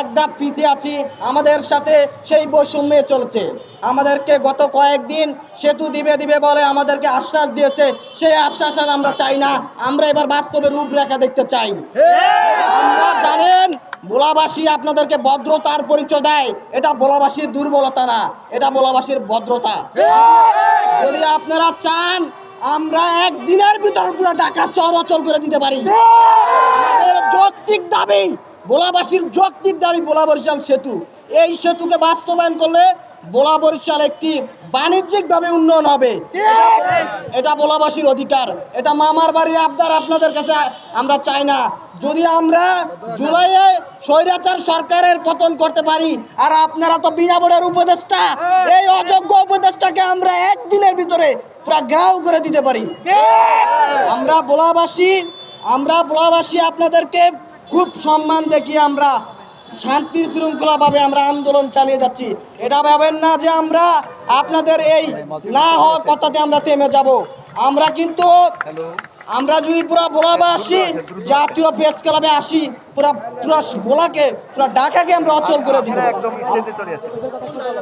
এক ধাপ পিছিয়ে আছি, আমাদের সাথে সেই বৈষম্যে চলছে। আমাদেরকে গত কয়েকদিন সেতু দিবে দিবে বলে আমাদেরকে আশ্বাস দিয়েছে, সেই আশ্বাস আর আমরা চাই না। আমরা এবার বাস্তবে রূপরেখা দেখতে চাই। আমরা জানেন, বোলাবাসী আপনাদেরকে ভদ্রতার পরিচয় দেয়। এটা বোলাবাসীর দুর্বলতা না, এটা বোলাবাসীর ভদ্রতা। যদি আপনারা চান, আমরা একদিনের ভিতর পুরো ঢাকা শহর অচল করে দিতে পারি। আমাদের যৌক্তিক দাবি বোলাবাসীর যৌক্তিক দাবি বোলা বরিশাল সেতু। এই সেতুকে বাস্তবায়ন করলে বোলা বরিশাল একটি বাণিজ্যিকভাবে উন্নয়ন হবে। এটা বোলাবাসীর অধিকার। এটা মামার বাড়ির আবদার আপনাদের কাছে আমরা চাই না। যদি আমরা জুলাইয়ে স্বৈরাচার সরকারের পতন করতে পারি, আর আপনারা তো বিনা বোর্ডের উপদেষ্টা, এই অযোগ্য উপদেষ্টাকে আমরা একদিনের ভিতরে পুরো গ্রাউ করে দিতে পারি। আমরা বোলাবাসী আমরা বোলাবাসী আপনাদেরকে খুব সম্মান দেখিয়ে আমরা শান্তি শৃঙ্খলাভাবে আমরা আন্দোলন চালিয়ে যাচ্ছি। এটা ভাবেন না যে আমরা আপনাদের এই না হওয়ার কথাতে আমরা থেমে যাব। আমরা কিন্তু আমরা যদি পুরা বোলাবাসী জাতীয় প্রেস ক্লাবে আসি পুরা পুরা বোলাকে পুরা ঢাকাকে আমরা অচল করে দিব একদম স্টেজে চলে আসে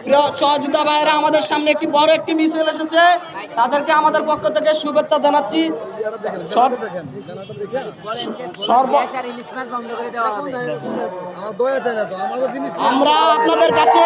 প্রিয় সহযোগিতা ভাইরা আমাদের সামনে একটি বড় একটি মিছিল এসেছে। তাদেরকে আমাদের পক্ষ থেকে শুভেচ্ছা জানাচ্ছি। আমরা আপনাদের কাছে